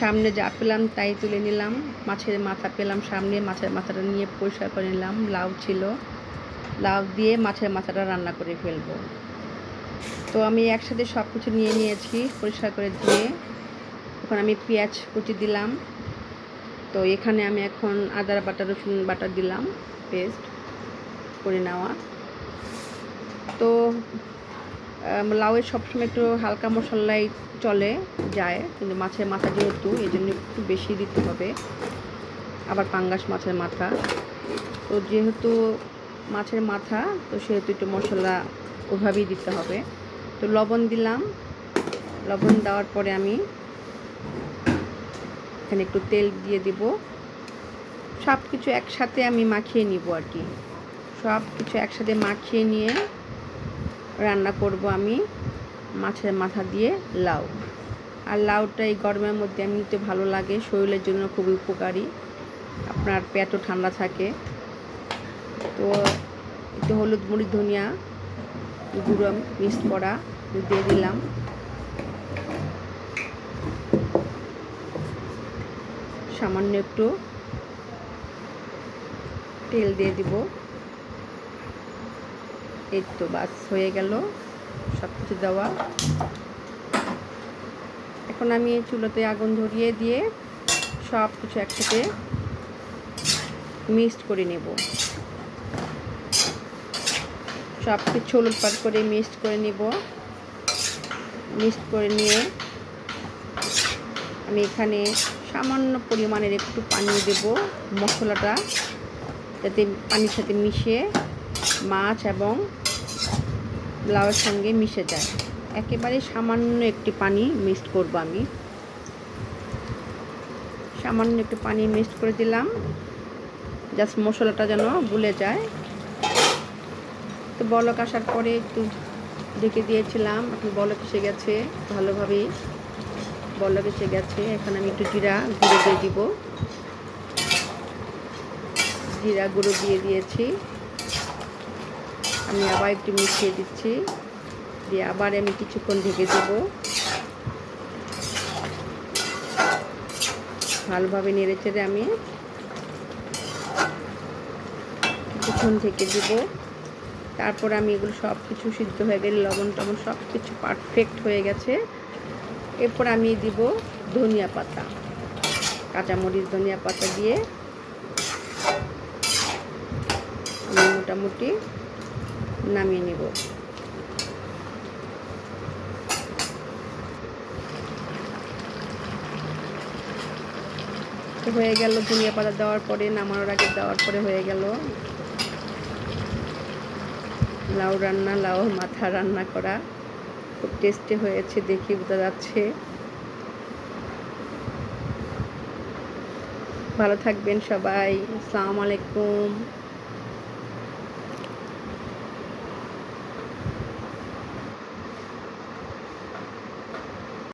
সামনে যা পেলাম তাই তুলে নিলাম। মাছের মাথা পেলাম সামনে, মাছের মাথাটা নিয়ে পরিষ্কার করে নিলাম। লাউ ছিল। লাউ দিয়ে মাছের মাথাটা রান্না করে ফেলব। তো আমি একসাথে সব কিছু নিয়ে নিয়েছি, পরিষ্কার করে ধুয়ে। এখন আমি পেঁয়াজ কুচি দিলাম। তো এখানে আমি এখন আদা বাটা, রসুন বাটা দিলাম পেস্ট করে নেওয়া। তো লাউয়ের সবসময় একটু হালকা মশলাই চলে, যায়, কিন্তু মাছের মাথা যেহেতু এই জন্য একটু বেশি দিতে হবে। আবার পাঙ্গাস মাছের মাথা। তো যেহেতু মাছের মাথা, তো সেহেতু একটু মশলা ওভাবেই দিতে হবে। তো লবণ দিলাম। লবণ দেওয়ার পরে আমি এখানে একটু তেল দিয়ে দিব। সব কিছু একসাথে আমি মাখিয়ে নিব আর কি। সব কিছু একসাথে মাখিয়ে নিয়ে রান্না করব আমি মাছের মাথা দিয়ে লাউ। আর লাউটা এই গরমের মধ্যে এমনিতে ভালো লাগে, শরীরের জন্য খুবই উপকারী। আপনার পেটও ঠান্ডা থাকে। তো একটু হলুদ মুড়ি ধনিয়া গুঁড়ো মিক্স করা দিয়ে দিলাম। সামান্য একটু তেল দিয়ে দিব। এই তো বাস হয়ে গেল সব কিছু দেওয়া। এখন আমি চুলোতে আগুন ধরিয়ে দিয়ে সব কিছু একসাথে মিক্সড করে নেব। সব কিছু উলটপাট করে মিক্সড করে নেব। মিক্সড করে নিয়ে আমি এখানে সামান্য পরিমাণের একটু পানি দেব মশলাটা, যাতে পানির সাথে মিশে মাছ এবং লাউয়ের সঙ্গে মিশে যায়। একেবারে সামান্য একটি পানি মিক্সড করব আমি। সামান্য একটু পানি মিক্সড করে দিলাম। জাস্ট মশলাটা যেন গুলে যায়। তো বলক আসার পরে একটু ঢেকে দিয়েছিলাম। এখন বলক এসে গেছে। ভালোভাবেই বলক এসে গেছে। এখন আমি একটু জিরা গুঁড়ো দিয়ে দিব। জিরা গুঁড়ো দিয়ে দিয়েছি। আমি আবার একটু মিশিয়ে দিচ্ছি। দিয়ে আবার আমি কিছুক্ষণ ঢেকে দেব। ভালোভাবে নেড়ে চেড়ে আমি কিছুক্ষণ ঢেকে দেব। তারপর আমি এগুলো সব কিছু সিদ্ধ হয়ে গেলে লবণ টবণ সব কিছু পারফেক্ট হয়ে গেছে। এরপর আমি দিব ধনিয়া পাতা, কাঁচামরিচ ধনিয়া পাতা দিয়ে মোটামুটি নামিয়ে নেব। হয়ে গেল ধনিয়া পাতা দেওয়ার পরে, নামানোর আগে দেওয়ার পরে হয়ে গেল লাউ রান্না, লাউ মাথা রান্না করা। খুব টেস্টি হয়েছে, দেখি বোঝা যাচ্ছে। ভালো থাকবেন সবাই। আসসালামু আলাইকুম।